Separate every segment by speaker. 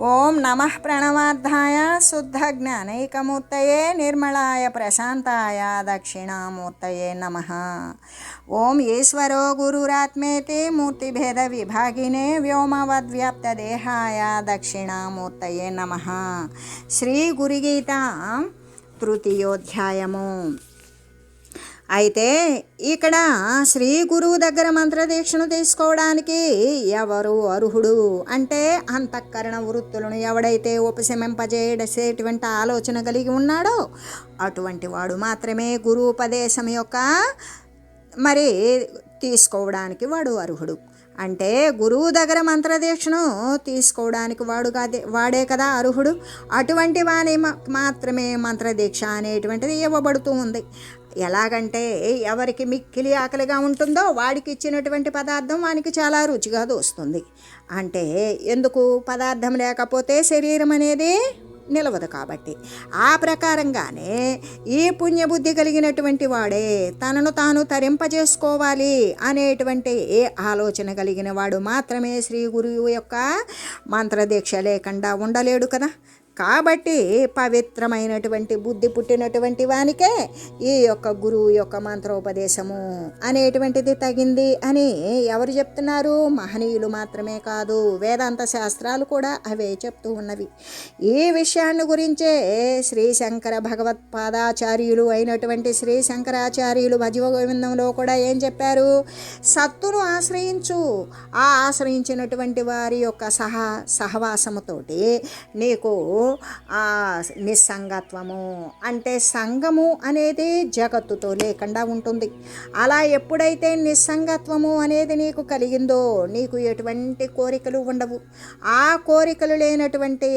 Speaker 1: ओम नम प्रणवाध्याय शुद्ध ज्ञानकमूर्त निर्मलाय प्रशाताय दक्षिणाूर्त नम। ओं ईश्वर ॐ मूर्तिद विभागिने व्योमद्यादेहाय व्योमवद्व्याप्तदेहाय नम। श्री गुरीगीता तृतीयोऽध्यायमु। అయితే ఇక్కడ శ్రీ గురువు దగ్గర మంత్రదీక్షను తీసుకోవడానికి ఎవరు అర్హుడు? అంటే అంతఃకరణ వృత్తులను ఎవడైతే ఉపశమింపజేసేటువంటి ఆలోచన కలిగి ఉన్నాడో అటువంటి వాడు మాత్రమే గురుపదేశం యొక్క మరి తీసుకోవడానికి వాడు అర్హుడు. అంటే గురువు దగ్గర మంత్రదీక్షను తీసుకోవడానికి వాడు కాదే వాడే కదా అర్హుడు. అటువంటి వాని మాత్రమే మంత్రదీక్ష అనేటువంటిది ఇవ్వబడుతూ ఉంది. ఎలాగంటే ఎవరికి మిక్కిలి ఆకలిగా ఉంటుందో వాడికి ఇచ్చినటువంటి పదార్థం వానికి చాలా రుచిగా దోస్తుంది. అంటే ఎందుకు? పదార్థం లేకపోతే శరీరం అనేది నిలవదు కాబట్టి. ఆ ప్రకారంగానే ఈ పుణ్యబుద్ధి కలిగినటువంటి వాడే తనను తాను తరింపజేసుకోవాలి అనేటువంటి ఏ ఆలోచన కలిగిన వాడు మాత్రమే శ్రీ గురువు యొక్క మంత్రదీక్ష లేకుండా ఉండలేడు కదా. కాబట్టి పవిత్రమైనటువంటి బుద్ధి పుట్టినటువంటి వానికే ఈ యొక్క గురువు యొక్క మంత్రోపదేశము అనేటువంటిది తగింది అని ఎవరు చెప్తున్నారు? మహనీయులు మాత్రమే కాదు వేదాంత శాస్త్రాలు కూడా అవే చెప్తూ ఉన్నవి. ఈ విషయాన్ని గురించే శ్రీ శంకర భగవత్పాదాచార్యులు అయినటువంటి శ్రీ శంకరాచార్యులు భజవ గోవిందంలో కూడా ఏం చెప్పారు? సత్తును ఆశ్రయించు. ఆ ఆశ్రయించినటువంటి వారి యొక్క సహా సహవాసముతోటి నీకు నిస్సంగత్వము. అంటే సంగము అనేది జగత్తుతో లేకుండా ఉంటుంది. అలా ఎప్పుడైతే నిస్సంగత్వము అనేది నీకు కలిగిందో నీకు ఎటువంటి కోరికలు ఉండవు. ఆ కోరికలు లేనటువంటి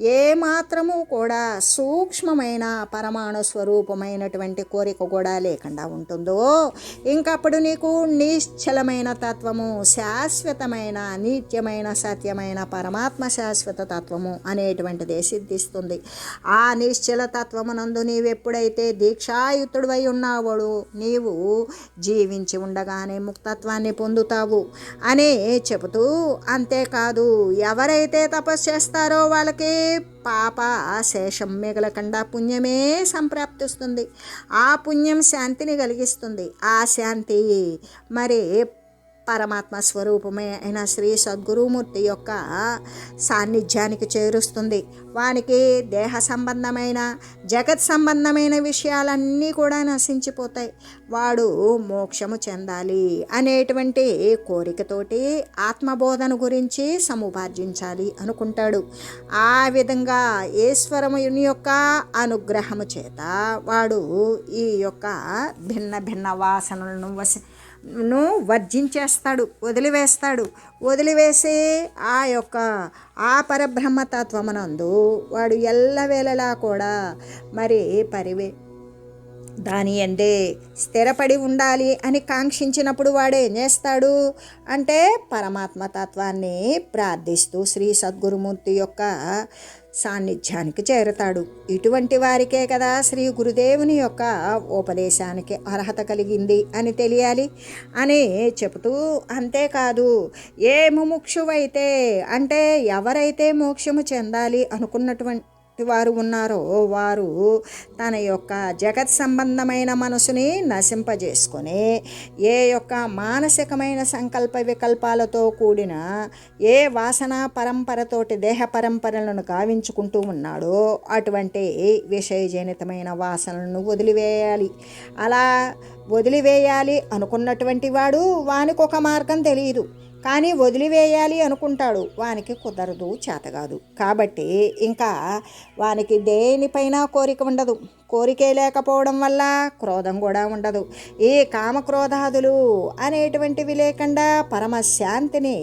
Speaker 1: ఏ మాత్రము కూడా సూక్ష్మమైన పరమాణు స్వరూపమైనటువంటి కోరిక కూడా లేకుండా ఉంటుందో ఇంకప్పుడు నీకు నిశ్చలమైన తత్వము శాశ్వతమైన నిత్యమైన సత్యమైన పరమాత్మ శాశ్వత తత్వము అనేటువంటిది. సిద్ధిస్తుంది. ఆ నిశ్చలతత్వమునందు నీవెప్పుడైతే దీక్షాయుతుడివై ఉన్నావో నీవు జీవించి ఉండగానే ముక్తత్వాన్ని పొందుతావు అని చెబుతూ అంతేకాదు ఎవరైతే తపస్సు చేస్తారో వాళ్ళకి పాప శేషం మిగలకుండా పుణ్యమే సంప్రాప్తిస్తుంది. ఆ పుణ్యం శాంతిని కలిగిస్తుంది. ఆ శాంతి మరి పరమాత్మ స్వరూపమే అయిన శ్రీ సద్గురుమూర్తి యొక్క సాన్నిధ్యానికి చేరుస్తుంది. వానికి దేహ సంబంధమైన జగత్ సంబంధమైన విషయాలన్నీ కూడా నశించిపోతాయి. వాడు మోక్షము చెందాలి అనేటువంటి కోరికతోటి ఆత్మబోధన గురించి సముపార్జించాలి అనుకుంటాడు. ఆ విధంగా ఈశ్వరముని యొక్క అనుగ్రహము చేత వాడు ఈ యొక్క భిన్న భిన్న వాసనలను వస ను వర్జించేస్తాడు వదిలివేస్తాడు. వదిలివేసి ఆ యొక్క ఆ పరబ్రహ్మతత్వమునందు వాడు ఎల్లవేళలా కూడా మరి పరివే దాని ఎందే స్థిరపడి ఉండాలి అని కాంక్షించినప్పుడు వాడు ఏం చేస్తాడు? అంటే పరమాత్మ తత్వాన్ని ప్రార్థిస్తూ శ్రీ సద్గురుమూర్తి యొక్క సాన్నిధ్యానికి చేరతాడు. ఇటువంటి వారికే కదా శ్రీ గురుదేవుని యొక్క ఉపదేశానికి అర్హత కలిగింది అని తెలియాలి అని చెబుతూ అంతేకాదు ఏ ముముక్షువైతే అంటే ఎవరైతే మోక్షము చెందాలి అనుకున్నటువంటి వారు ఉన్నారో వారు తన యొక్క జగత్ సంబంధమైన మనసుని నశింపజేసుకొని ఏ యొక్క మానసికమైన సంకల్ప వికల్పాలతో కూడిన ఏ వాసన పరంపరతోటి దేహ పరంపరలను గావించుకుంటూ ఉన్నాడో అటువంటి విషయజనితమైన వాసనలను వదిలివేయాలి. అలా వదిలివేయాలి అనుకున్నటువంటి వాడు వానికి ఒక మార్గం తెలియదు. కానీ వదిలివేయాలి అనుకుంటాడు. వానికి కుదరదు చేతగాదు. కాబట్టి ఇంకా వానికి దేనిపైన కోరిక ఉండదు. కోరికే లేకపోవడం వల్ల క్రోధం కూడా ఉండదు. ఈ కామక్రోధాదులు అనేటువంటివి లేకుండా పరమశాంతిని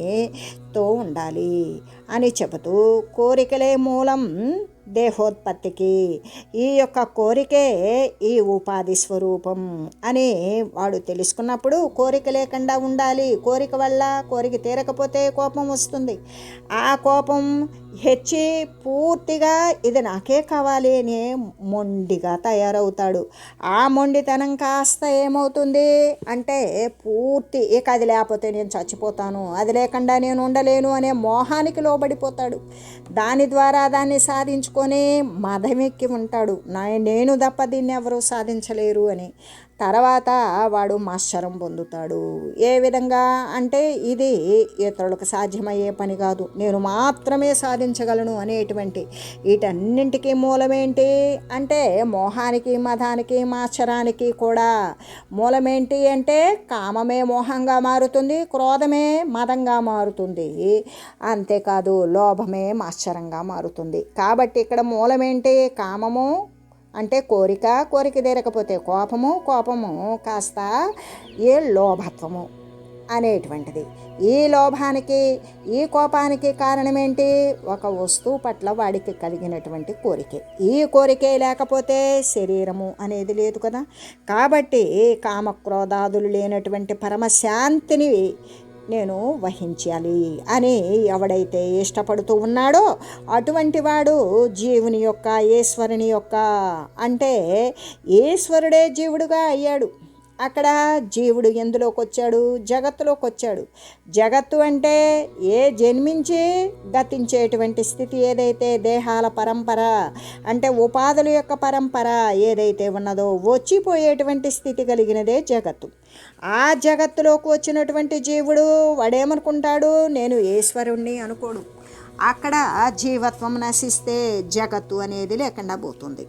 Speaker 1: తో ఉండాలి అని చెబుతూ కోరికలే మూలం దేహోత్పత్తికి. ఈ యొక్క కోరికే ఈ ఉపాధి స్వరూపం అని వాడు తెలుసుకున్నప్పుడు కోరిక లేకుండా ఉండాలి. కోరిక వల్ల కోరిక తీరకపోతే కోపం వస్తుంది. ఆ కోపం హెచ్చి పూర్తిగా ఇది నాకే కావాలి అని మొండిగా తయారవుతాడు. ఆ మొండితనం కాస్త ఏమవుతుంది అంటే పూర్తి ఇక అది లేకపోతే నేను చచ్చిపోతాను అది లేకుండా నేను ఉండలేను అనే మోహానికి లోబడిపోతాడు. దాని ద్వారా దాన్ని సాధించుకొని మదమెక్కి ఉంటాడు. నా నేను తప్ప దీన్ని ఎవరూ సాధించలేరు అని. తర్వాత వాడు మాశ్చరం పొందుతాడు. ఏ విధంగా? అంటే ఇది ఇతరులకు సాధ్యమయ్యే పని కాదు. నేను మాత్రమే సాధించగలను అనేటువంటి వీటన్నింటికీ మూలమేంటి? అంటే మోహానికి మతానికి మాశ్చరానికి కూడా మూలమేంటి అంటే కామమే మోహంగా మారుతుంది క్రోధమే మతంగా మారుతుంది. అంతేకాదు లోభమే మాశ్చరంగా మారుతుంది. కాబట్టి ఇక్కడ మూలమేంటి? కామము అంటే కోరిక కోరిక తీరకపోతే కోపము కోపము కాస్త ఏ లోభత్వము అనేటువంటిది. ఈ లోభానికి ఈ కోపానికి కారణమేంటి? ఒక వస్తువు పట్ల వాడికి కలిగినటువంటి కోరికే. ఈ కోరికే లేకపోతే శరీరము అనేది లేదు కదా. కాబట్టి కామక్రోధాదులు లేనటువంటి పరమశాంతిని నేను వహించాలి అని ఎవడైతే ఇష్టపడుతూ ఉన్నాడో అటువంటి వాడు జీవుని యొక్క ఈశ్వరుని యొక్క అంటే ఈశ్వరుడే జీవుడుగా అయ్యాడు. అక్కడ జీవుడు ఎందులోకి వచ్చాడు? జగత్తులోకి వచ్చాడు. జగత్తు అంటే ఏ జన్మించి గతించేటువంటి స్థితి ఏదైతే దేహాల పరంపర అంటే ఉపాధుల యొక్క పరంపర ఏదైతే ఉన్నదో వచ్చిపోయేటువంటి స్థితి కలిగినదే జగత్తు. ఆ జగత్తులోకి వచ్చినటువంటి జీవుడు వాడేమనుకుంటాడు? నేను ఈశ్వరుణ్ణి అనుకోడు అక్కడ జీవత్వం నశిస్తే జగత్తు అనేది లేకుండా పోతుంది.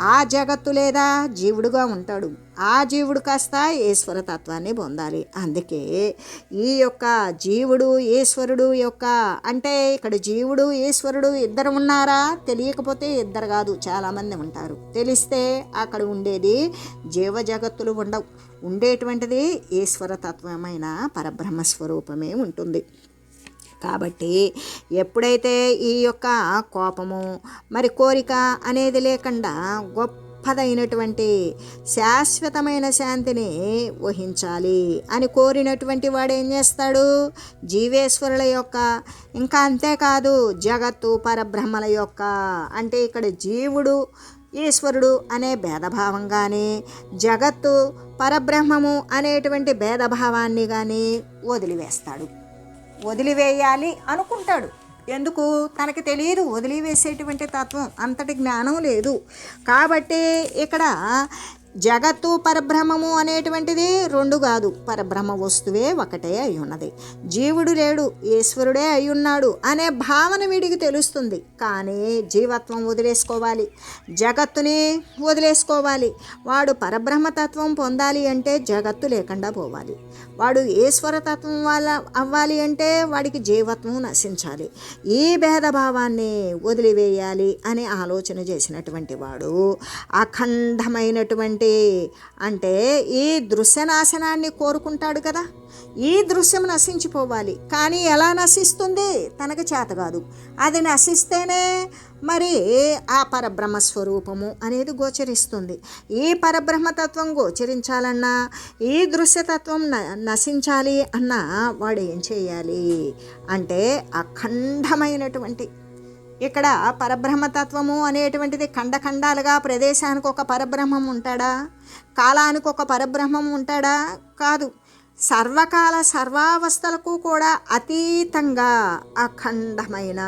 Speaker 1: ఆ జగత్తు లేదా జీవుడుగా ఉంటాడు. ఆ జీవుడు కాస్త ఈశ్వరతత్వాన్ని పొందాలి. అందుకే ఈ యొక్క జీవుడు ఈశ్వరుడు యొక్క అంటే ఇక్కడ జీవుడు ఈశ్వరుడు ఇద్దరు ఉన్నారా? తెలియకపోతే ఇద్దరు కాదు. చాలామంది ఉంటారు. తెలిస్తే అక్కడ ఉండేది జీవ జగత్తులు ఉండవు. ఉండేటువంటిది ఈశ్వరతత్వమైన పరబ్రహ్మ స్వరూపమే ఉంటుంది. కాబట్టి ఎప్పుడైతే ఈ యొక్క కోపము మరి కోరిక అనేది లేకుండా గొప్పదైనటువంటి శాశ్వతమైన శాంతిని వహించాలి అని కోరినటువంటి వాడు ఏం చేస్తాడు? జీవేశ్వరుల యొక్క ఇంకా అంతేకాదు జగత్తు పరబ్రహ్మల యొక్క అంటే ఇక్కడ జీవుడు ఈశ్వరుడు అనే భేదభావం కానీ జగత్తు పరబ్రహ్మము అనేటువంటి భేదభావాన్ని కానీ వదిలివేస్తాడు. వదిలివేయాలి అనుకుంటాడు. ఎందుకు? తనకి తెలియదు వదిలివేసేటువంటి తత్వం. అంతటి జ్ఞానం లేదు. కాబట్టి ఇక్కడ జగత్తు పరబ్రహ్మము అనేటువంటిది రెండు కాదు. పరబ్రహ్మ వస్తువే ఒకటే అయి ఉన్నది జీవుడు లేడు ఈశ్వరుడే అయి ఉన్నాడు అనే భావన వీడికి తెలుస్తుంది. కానీ జీవత్వం వదిలేసుకోవాలి. జగత్తుని వదిలేసుకోవాలి. వాడు పరబ్రహ్మతత్వం పొందాలి అంటే జగత్తు లేకుండా పోవాలి. వాడు ఈశ్వరతత్వం వాళ్ళ అవ్వాలి అంటే వాడికి జీవత్వం నశించాలి. ఈ భేదభావాన్ని వదిలివేయాలి అని ఆలోచన చేసినటువంటి వాడు అఖండమైనటువంటి అంటే ఈ దృశ్య నాశనాన్ని కోరుకుంటాడు కదా. ఈ దృశ్యం నశించిపోవాలి. కానీ ఎలా నశిస్తుంది? తనకు చేత కాదు. అది నశిస్తేనే మరి ఆ పరబ్రహ్మ స్వరూపము అనేది గోచరిస్తుంది. ఈ పరబ్రహ్మతత్వం గోచరించాలన్నా ఈ దృశ్యతత్వం న నశించాలి అన్నా వాడు ఏం చేయాలి? అంటే అఖండమైనటువంటి ఇక్కడ పరబ్రహ్మతత్వము అనేటువంటిది ఖండఖండాలుగా ప్రదేశానికి ఒక పరబ్రహ్మం ఉంటాడా? కాలానికి ఒక పరబ్రహ్మం ఉంటాడా? కాదు. సర్వకాల సర్వావస్థలకు కూడా అతీతంగా అఖండమైన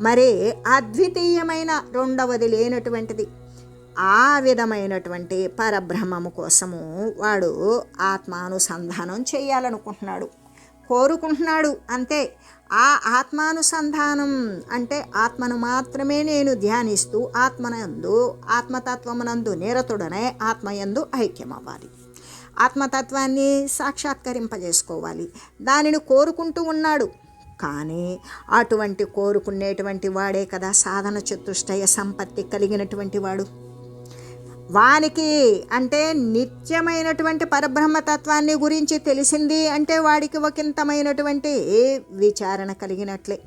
Speaker 1: మరి అద్వితీయమైన రెండవది లేనటువంటిది. ఆ విధమైనటువంటి పరబ్రహ్మము కోసము వాడు ఆత్మానుసంధానం చేయాలనుకుంటున్నాడు. కోరుకుంటున్నాడు. అంతే. ఆ ఆత్మానుసంధానం అంటే ఆత్మను మాత్రమే నేను ధ్యానిస్తూ ఆత్మనందు ఆత్మతత్వమునందు నిరతుడనే ఆత్మయందు ఐక్యమవ్వాలి. ఆత్మతత్వాన్ని సాక్షాత్కరింపజేసుకోవాలి. దానిని కోరుకుంటూ ఉన్నాడు. కానీ అటువంటి కోరుకునేటువంటి వాడే కదా సాధన చతుష్టయ సంపత్తి కలిగినటువంటి వాడు. వానికి అంటే నిత్యమైనటువంటి పరబ్రహ్మతత్వాన్ని గురించి తెలిసింది అంటే వాడికి ఒకంతమైనటువంటి విచారణ కలిగినట్లే.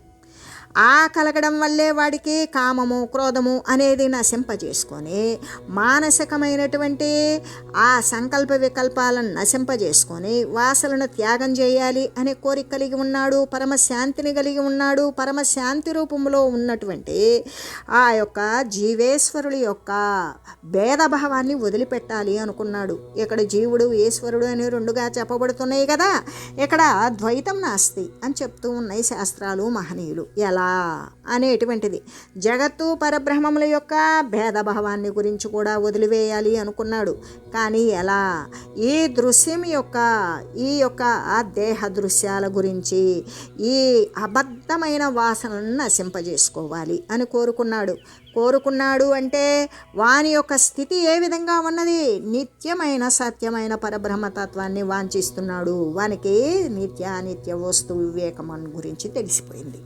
Speaker 1: ఆ కలగడం వల్లే వాడికి కామము క్రోధము అనేది నశింపజేసుకొని మానసికమైనటువంటి ఆ సంకల్ప వికల్పాలను నశింపజేసుకొని వాసలను త్యాగం చేయాలి అనే కోరిక కలిగి ఉన్నాడు పరమశాంతిని కలిగి ఉన్నాడు పరమశాంతి రూపంలో ఉన్నటువంటి ఆ యొక్క జీవేశ్వరుడి యొక్క భేదభావాన్ని వదిలిపెట్టాలి అనుకున్నాడు. ఇక్కడ జీవుడు ఈశ్వరుడు అని రెండుగా చెప్పబడుతున్నాయి కదా. ఇక్కడ ద్వైతం నాస్తి అని చెప్తూ ఉన్నాయి శాస్త్రాలు మహనీయులు. ఎలా? అనేటువంటిది. జగత్తు పరబ్రహ్మముల యొక్క భేదభావాన్ని గురించి కూడా వదిలివేయాలి అనుకున్నాడు. కానీ ఎలా? ఈ దృశ్యం యొక్క ఈ యొక్క ఆ దేహ దృశ్యాల గురించి ఈ అబద్ధమైన వాసనలను నశింపజేసుకోవాలి అని కోరుకున్నాడు. కోరుకున్నాడు అంటే వాని యొక్క స్థితి ఏ విధంగా ఉన్నది? నిత్యమైన సత్యమైన పరబ్రహ్మతత్వాన్ని వాంఛిస్తున్నాడు. వానికి నిత్య వస్తు వివేకం గురించి తెలిసిపోయింది.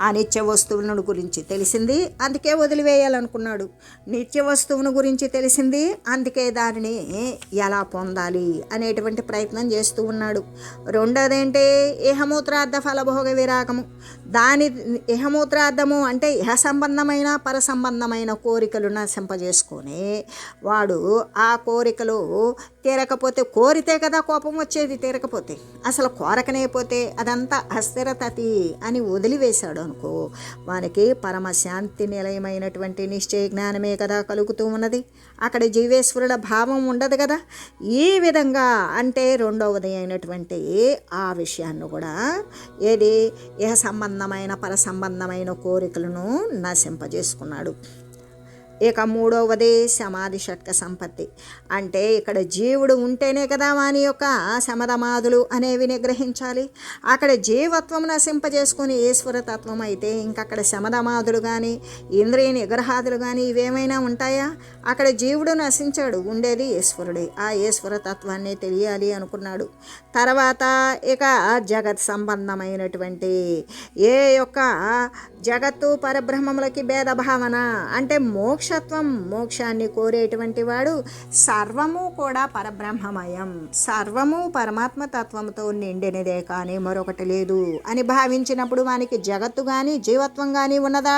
Speaker 1: ఆ నిత్య వస్తువులను గురించి తెలిసింది అందుకే వదిలివేయాలనుకున్నాడు. నిత్య వస్తువును గురించి తెలిసింది అందుకే దానిని ఎలా పొందాలి అనేటువంటి ప్రయత్నం చేస్తూ ఉన్నాడు. రెండోదేంటి ఇహమూత్రార్థ ఫలభోగ విరాగము. దాని ఇహమూత్రార్థము అంటే ఇహ సంబంధమైన పర సంబంధమైన కోరికలు నశింపజేసుకొని వాడు ఆ కోరికలు తీరకపోతే కోరితే కదా కోపం వచ్చేది తీరకపోతే. అసలు కోరకనే పోతే అదంతా అస్థిరతతి అని వదిలివేశాడు అనుకో. వానికి పరమశాంతి నిలయమైనటువంటి నిశ్చయ జ్ఞానమే కదా కలుగుతూ ఉన్నది. అక్కడ జీవేశ్వరుల భావం ఉండదు కదా. ఈ విధంగా అంటే రెండవది అయినటువంటి ఆ విషయాన్ని కూడా ఏది? ఇహ సంబంధమైన పర సంబంధమైన కోరికలను నశింపజేసుకున్నాడు. ఇక మూడవది సమాధి షట్క సంపత్తి. అంటే ఇక్కడ జీవుడు ఉంటేనే కదా వాని యొక్క సమధమాదులు అనేవి నిగ్రహించాలి. అక్కడ జీవత్వం నశింపజేసుకుని ఈశ్వరతత్వం అయితే ఇంకక్కడ శమధమాదులు కానీ ఇంద్రియ నిగ్రహాదులు కానీ ఇవేమైనా ఉంటాయా? అక్కడ జీవుడు నశించాడు ఉండేది ఈశ్వరుడే. ఆ ఈశ్వరతత్వాన్ని తెలియాలి అనుకున్నాడు. తర్వాత ఇక జగత్ సంబంధమైనటువంటి ఏ యొక్క జగత్తు పరబ్రహ్మములకి భేదభావన అంటే మోక్ష పురుషత్వం మోక్షాన్ని కోరేటువంటి వాడు సర్వము కూడా పరబ్రహ్మమయం. సర్వము పరమాత్మ తత్వంతో నిండినదే కానీ మరొకటి లేదు అని భావించినప్పుడు వానికి జగత్తు కానీ జీవత్వం కానీ ఉన్నదా?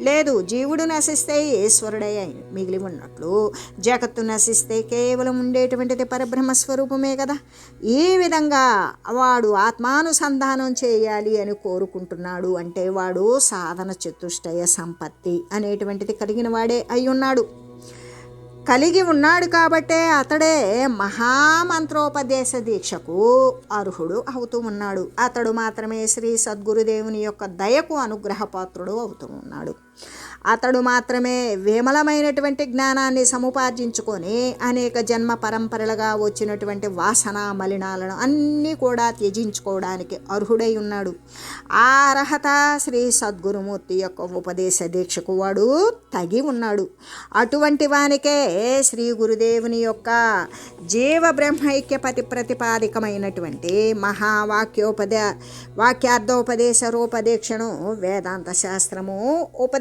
Speaker 1: లేదు. జీవుడు నశిస్తే ఈశ్వరుడే మిగిలి ఉన్నట్లు. జగత్తు నశిస్తే కేవలం ఉండేటువంటిది పరబ్రహ్మ స్వరూపమే కదా. ఈ విధంగా వాడు ఆత్మానుసంధానం చేయాలి అని కోరుకుంటున్నాడు అంటే వాడు సాధన చతుష్టయ సంపత్తి అనేటువంటిది కలిగిన వాడే అయి ఉన్నాడు కలిగి ఉన్నాడు కాబట్టే అతడే మహామంత్రోపదేశ దీక్షకు అర్హుడు అవుతూ ఉన్నాడు. అతడు మాత్రమే శ్రీ సద్గురుదేవుని యొక్క దయకు అనుగ్రహపాత్రుడు అవుతూ ఉన్నాడు. అతడు మాత్రమే విమలమైనటువంటి జ్ఞానాన్ని సముపార్జించుకొని అనేక జన్మ పరంపరలుగా వచ్చినటువంటి వాసన మలినాలను అన్నీ కూడా త్యజించుకోవడానికి అర్హుడై ఉన్నాడు. ఆ అర్హత శ్రీ సద్గురుమూర్తి యొక్క ఉపదేశ దీక్షకు వాడు తగి ఉన్నాడు. అటువంటి వానికే శ్రీ గురుదేవుని యొక్క జీవ బ్రహ్మైక్య పతి ప్రతిపాదికమైనటువంటి మహావాక్యోపదే వాక్యార్థోపదేశ రూపదీక్షను వేదాంత శాస్త్రము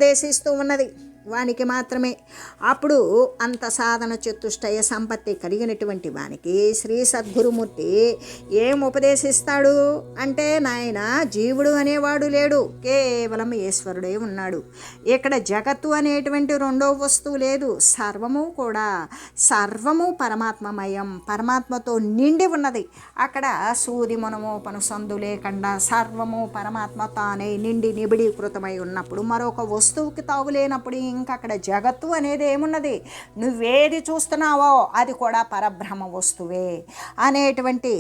Speaker 1: ప్రవేశిస్తూ ఉన్నది. వానికి మాత్రమే. అప్పుడు అంత సాధన చతుష్టయ సంపత్తి కలిగినటువంటి వానికి శ్రీ సద్గురుమూర్తి ఏం ఉపదేశిస్తాడు? అంటే నాయన జీవుడు అనేవాడు లేడు. కేవలం ఈశ్వరుడే ఉన్నాడు. ఇక్కడ జగత్తు అనేటువంటి రెండో వస్తువు లేదు. సర్వము కూడా సర్వము పరమాత్మమయం. పరమాత్మతో నిండి ఉన్నది. అక్కడ సూది మనమోపను సందు లేకుండా సర్వము పరమాత్మ తానే నిండి నిబిడీకృతమై ఉన్నప్పుడు మరొక వస్తువుకి తావులేనప్పుడు ఇంకా అక్కడ జగత్తు అనేది ఏమున్నది? నువ్వేది చూస్తున్నావో అది కూడా పరబ్రహ్మ వస్తువే అనేటువంటి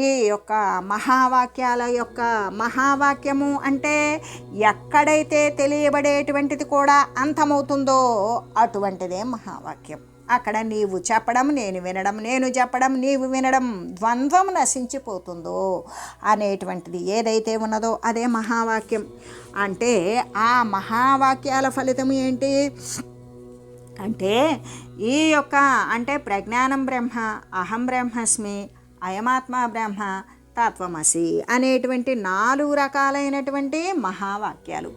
Speaker 1: ఈ యొక్క మహావాక్యాల యొక్క మహావాక్యము అంటే ఎక్కడైతే తెలియబడేటువంటిది కూడా అంతమవుతుందో అటువంటిదే మహావాక్యం. అక్కడ నీవు చెప్పడం నేను వినడం నేను చెప్పడం నీవు వినడం ద్వంద్వం నశించిపోతుందో అనేటువంటిది ఏదైతే ఉన్నదో అదే మహావాక్యం. అంటే ఆ మహావాక్యాల ఫలితం ఏంటి? అంటే ఈ యొక్క అంటే ప్రజ్ఞానం బ్రహ్మ అహం బ్రహ్మస్మి అయమాత్మ బ్రహ్మ తత్వమసి అనేటువంటి నాలుగు రకాలైనటువంటి మహావాక్యాలు.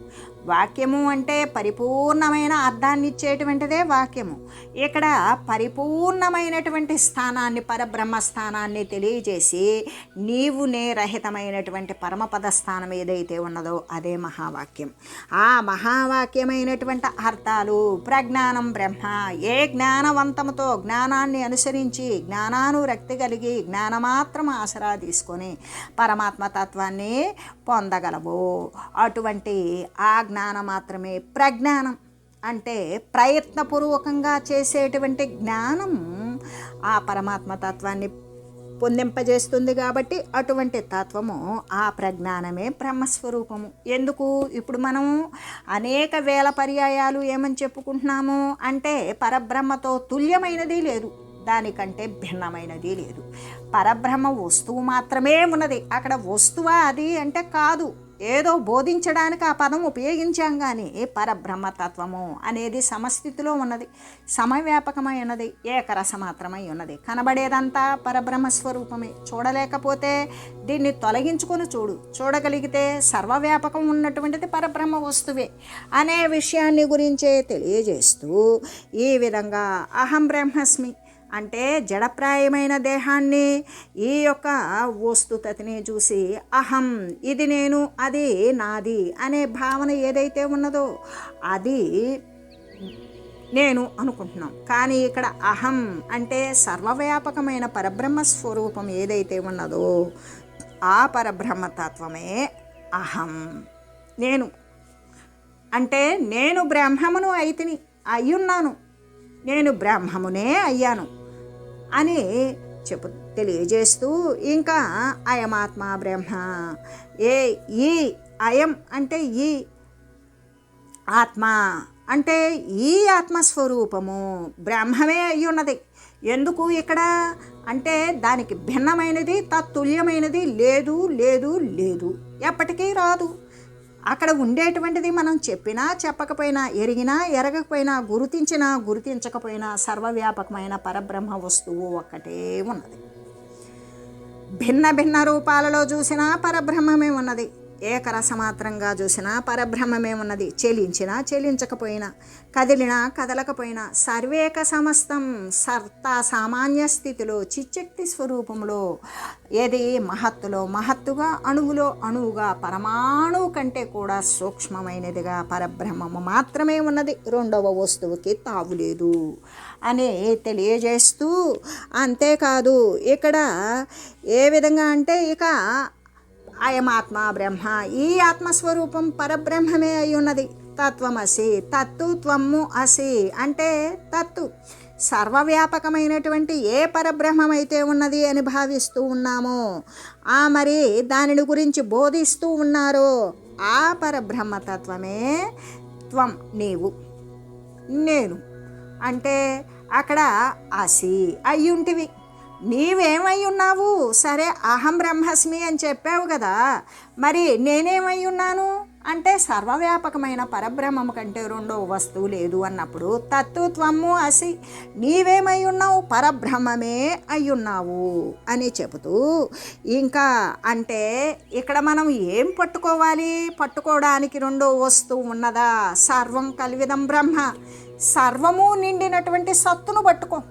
Speaker 1: వాక్యము అంటే పరిపూర్ణమైన అర్థాన్ని ఇచ్చేటువంటిదే వాక్యము. ఇక్కడ పరిపూర్ణమైనటువంటి స్థానాన్ని పరబ్రహ్మ స్థానాన్ని తెలియజేసి నీవు నే రహితమైనటువంటి పరమపద స్థానం ఏదైతే ఉన్నదో అదే మహావాక్యం. ఆ మహావాక్యమైనటువంటి అర్థాలు ప్రజ్ఞానం బ్రహ్మ. ఏ జ్ఞానవంతముతో జ్ఞానాన్ని అనుసరించి జ్ఞానానురక్తి కలిగి జ్ఞానమాత్రం ఆసరా తీసుకొని పరమాత్మ తత్వాన్ని పొందగలవు. అటువంటి ఆ జ్ఞానం మాత్రమే. ప్రజ్ఞానం అంటే ప్రయత్నపూర్వకంగా చేసేటువంటి జ్ఞానం ఆ పరమాత్మ తత్వాన్ని పొందింపజేస్తుంది కాబట్టి అటువంటి తత్వము ఆ ప్రజ్ఞానమే బ్రహ్మస్వరూపము. ఎందుకు? ఇప్పుడు మనం అనేక వేల పర్యాయాలు ఏమని చెప్పుకుంటున్నాము అంటే పరబ్రహ్మతో తుల్యమైనది లేదు. దానికంటే భిన్నమైనది లేదు. పరబ్రహ్మ వస్తువు మాత్రమే ఉన్నది. అక్కడ వస్తువా అది అంటే కాదు. ఏదో బోధించడానికి ఆ పదం ఉపయోగించాం కానీ పరబ్రహ్మతత్వము అనేది సమస్థితిలో ఉన్నది సమవ్యాపకమై ఉన్నది ఏకరస మాత్రమై ఉన్నది. కనబడేదంతా పరబ్రహ్మ స్వరూపమే చూడలేకపోతే దీన్ని తొలగించుకొని చూడు. చూడగలిగితే సర్వవ్యాపకం ఉన్నటువంటిది పరబ్రహ్మ వస్తువే అనే విషయాన్ని గురించే తెలియజేస్తూ ఈ విధంగా అహం బ్రహ్మస్మి అంటే జడప్రాయమైన దేహాన్ని ఈ యొక్క వస్తుతని చూసి అహం ఇది నేను అది నాది అనే భావన ఏదైతే ఉన్నదో అది నేను అనుకుంటున్నాం. కానీ ఇక్కడ అహం అంటే సర్వవ్యాపకమైన పరబ్రహ్మ స్వరూపం ఏదైతే ఉన్నదో ఆ పరబ్రహ్మతత్వమే అహం. నేను అంటే నేను బ్రహ్మమును అయితిని అయ్యున్నాను. నేను బ్రహ్మమునే అయ్యాను. అని చెప్పు తెలియజేస్తూ ఇంకా అయమాత్మ బ్రహ్మ. ఏ ఈ అయం అంటే ఈ ఆత్మ. అంటే ఈ ఆత్మస్వరూపము బ్రహ్మమే అయి ఉన్నది ఎందుకు ఇక్కడ? అంటే దానికి భిన్నమైనది తత్తుల్యమైనది లేదు లేదు లేదు. ఎప్పటికీ రాదు. అక్కడ ఉండేటువంటిది మనం చెప్పినా చెప్పకపోయినా ఎరిగినా ఎరగకపోయినా గుర్తించినా గుర్తించకపోయినా సర్వవ్యాపకమైన పరబ్రహ్మ వస్తువు ఒక్కటే ఉన్నది. భిన్న భిన్న రూపాలలో చూసినా పరబ్రహ్మమే ఉన్నది. ఏకరసమాత్రంగా చూసినా పరబ్రహ్మమే ఉన్నది చెలించినా చెలించకపోయినా కదిలినా కదలకపోయినా సర్వేక సమస్తం సర్త సామాన్య స్థితిలో చిచ్చక్తి స్వరూపంలో ఏది మహత్తులో మహత్తుగా అణువులో అణువుగా పరమాణువు కంటే కూడా సూక్ష్మమైనదిగా పరబ్రహ్మము మాత్రమే ఉన్నది. రెండవ వస్తువుకి తావులేదు అని తెలియజేస్తూ అంతేకాదు ఇక్కడ ఏ విధంగా అంటే ఇక అయమాత్మ బ్రహ్మ ఈ ఆత్మస్వరూపం పరబ్రహ్మమే అయి ఉన్నది తత్వమసి తత్తు త్వము అసి అంటే తత్తు. సర్వవ్యాపకమైనటువంటి ఏ పరబ్రహ్మమైతే ఉన్నది అని భావిస్తూ ఉన్నామో ఆ మరి దానిని గురించి బోధిస్తూ ఉన్నారో ఆ పరబ్రహ్మతత్వమే త్వం నీవు నేను. అంటే అక్కడ అసి అయ్యుంటివి. నీవేమై ఉన్నావు? సరే అహం బ్రహ్మస్మి అని చెప్పావు కదా. మరి నేనేమై ఉన్నాను? అంటే సర్వవ్యాపకమైన పరబ్రహ్మము కంటే రెండో వస్తువు లేదు అన్నప్పుడు తత్వత్వము అసి నీవేమై ఉన్నావు? పరబ్రహ్మమే అయ్యున్నావు అని చెబుతూ ఇంకా అంటే ఇక్కడ మనం ఏం పట్టుకోవాలి? పట్టుకోవడానికి రెండో వస్తువు ఉన్నదా? సర్వం కలివిదం బ్రహ్మ. సర్వము నిండినటువంటి సత్తును పట్టుకో.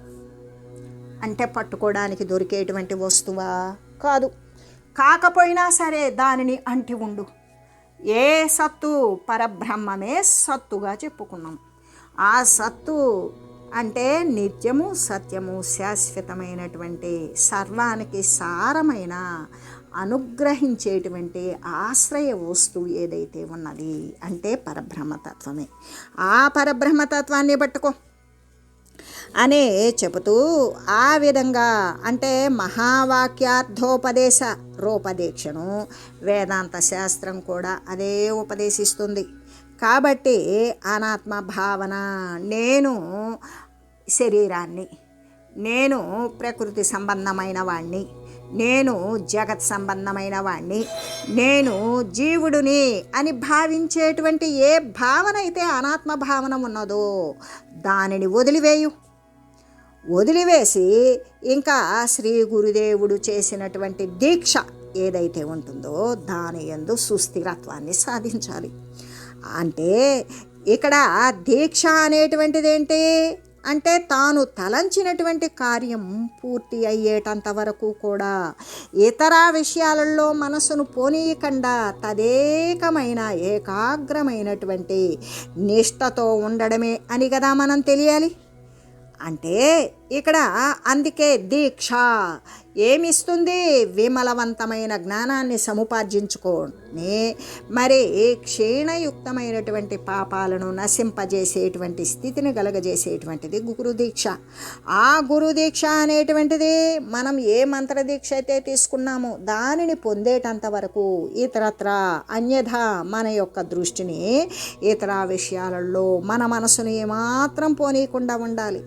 Speaker 1: అంటే పట్టుకోవడానికి దొరికేటువంటి వస్తువా? కాదు. కాకపోయినా సరే దానిని అంటి ఉండు. ఏ సత్తు పరబ్రహ్మమే సత్తుగా చెప్పుకున్నాం. ఆ సత్తు అంటే నిత్యము సత్యము శాశ్వతమైనటువంటి సర్వానికి సారమైన అనుగ్రహించేటువంటి ఆశ్రయ వస్తువు ఏదైతే ఉన్నది అంటే పరబ్రహ్మతత్వమే. ఆ పరబ్రహ్మతత్వాన్ని పట్టుకో. అనే చెబుతూ ఆ విధంగా అంటే మహావాక్యార్థోపదేశ రూపదీక్షను వేదాంత శాస్త్రం కూడా అదే ఉపదేశిస్తుంది. కాబట్టి అనాత్మ భావన నేను శరీరాన్ని నేను ప్రకృతి సంబంధమైన వాణ్ణి నేను జగత్ సంబంధమైన వాణ్ణి నేను జీవుడిని అని భావించేటువంటి ఏ భావన అయితే అనాత్మ భావన ఉన్నదో దానిని వదిలివేయు. వదిలివేసి ఇంకా శ్రీ గురుదేవుడు చేసినటువంటి దీక్ష ఏదైతే ఉంటుందో దాని ఎందు సుస్థిరత్వాన్ని సాధించాలి. అంటే ఇక్కడ దీక్ష అనేటువంటిది ఏంటి అంటే తాను తలంచినటువంటి కార్యం పూర్తి అయ్యేటంత వరకు కూడా ఇతర విషయాలలో మనసును పోనీయకుండా తదేకమైన ఏకాగ్రమైనటువంటి నిష్టతో ఉండడమే అని కదా మనం తెలియాలి. అంటే ఇక్కడ అందుకే దీక్ష. ఏమిస్తుంది? విమలవంతమైన జ్ఞానాన్ని సముపార్జించుకొని మరి క్షీణయుక్తమైనటువంటి పాపాలను నశింపజేసేటువంటి స్థితిని కలగజేసేటువంటిది గురు దీక్ష ఆ గురు దీక్ష అనేటువంటిది మనం ఏ మంత్ర దీక్ష అయితే తీసుకున్నామో దానిని పొందేటంత వరకు ఇతరత్ర అన్యథ మన యొక్క దృష్టిని ఇతర విషయాలలో మన మనసును ఏమాత్రం పోనీయకుండా ఉండాలి.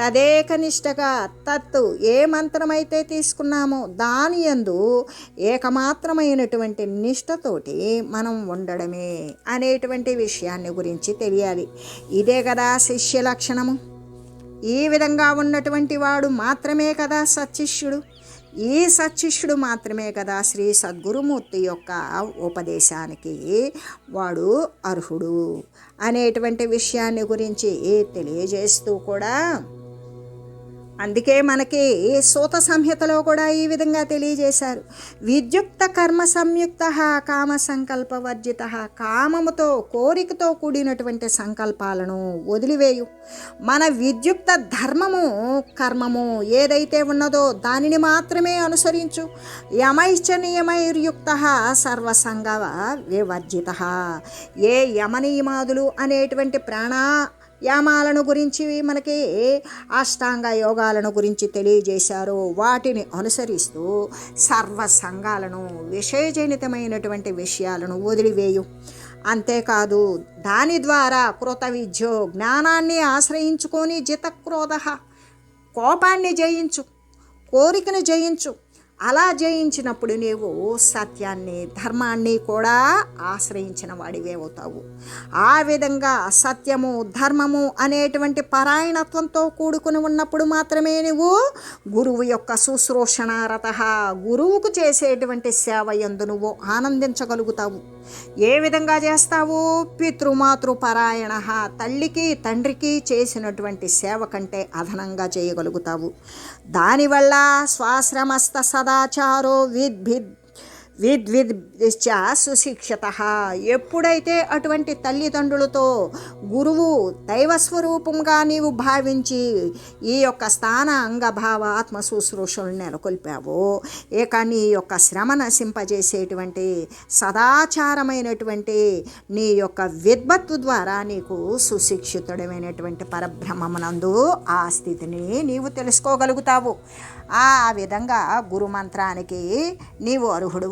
Speaker 1: తదేకనిష్టగా తత్తు ఏ మంత్రమైతే తీసుకున్నామో దాని యందు ఏకమాత్రమైనటువంటి నిష్టతోటి మనం ఉండడమే అనేటువంటి విషయాన్ని గురించి తెలియాలి. ఇదే కదా శిష్య లక్షణము. ఈ విధంగా ఉన్నటువంటి వాడు మాత్రమే కదా సత్శిష్యుడు ఈ సత్శిష్యుడు మాత్రమే కదా శ్రీ సద్గురుమూర్తి యొక్క ఉపదేశానికి వాడు అర్హుడు. అనేటువంటి విషయాన్ని గురించి తెలియజేస్తూ కూడా అందుకే మనకి సూత సంహితలో కూడా ఈ విధంగా తెలియజేశారు. విద్యుక్త కర్మ సంయుక్త కామ సంకల్ప వర్జిత కామముతో కోరికతో కూడినటువంటి సంకల్పాలను వదిలివేయు. మన విద్యుక్త ధర్మము కర్మము ఏదైతే ఉన్నదో దానిని మాత్రమే అనుసరించు. యమైశ్చ నియమైర్యుక్త సర్వసంగ వివర్జిత. ఏ యమనియమాదులు అనేటువంటి ప్రాణ యామాలను గురించి మనకి అష్టాంగ యోగాలను గురించి తెలియజేశారో వాటిని అనుసరిస్తూ సర్వ సంఘాలను విషయజనితమైనటువంటి విషయాలను వదిలివేయు. అంతేకాదు దాని ద్వారా కృత విద్యో జ్ఞానాన్ని ఆశ్రయించుకొని జితక్రోధ కోపాన్ని జయించు కోరికను జయించు అలా జయించినప్పుడు నీవు సత్యాన్ని ధర్మాన్ని కూడా ఆశ్రయించిన వాడివే అవుతావు. ఆ విధంగా సత్యము ధర్మము అనేటువంటి పరాయణత్వంతో కూడుకుని ఉన్నప్పుడు మాత్రమే నువ్వు గురువు యొక్క శుశ్రూషణారత గురువుకు చేసేటువంటి సేవ ఎందు నువ్వు ఆనందించగలుగుతావు. ఏ విధంగా చేస్తావు? పితృమాతృ పరాయణ తల్లికి తండ్రికి చేసినటువంటి సేవ కంటే అదనంగా చేయగలుగుతావు. దానివల్ల స్వాశ్రమస్థ సదాచారో విద్భిద్ విద్విద్చ సుశిక్షిత ఎప్పుడైతే అటువంటి తల్లిదండ్రులతో గురువు దైవస్వరూపంగా నీవు భావించి ఈ యొక్క స్థాన అంగభావ ఆత్మ శుశ్రూషలు నెలకొల్పావో ఇక నీ యొక్క శ్రమ నశింపజేసేటువంటి సదాచారమైనటువంటి నీ యొక్క విద్వత్తు ద్వారా నీకు సుశిక్షితుడమైనటువంటి పరబ్రహ్మమునందు ఆ స్థితిని నీవు తెలుసుకోగలుగుతావు. ఆ విధంగా గురుమంత్రానికి నీవు అర్హుడు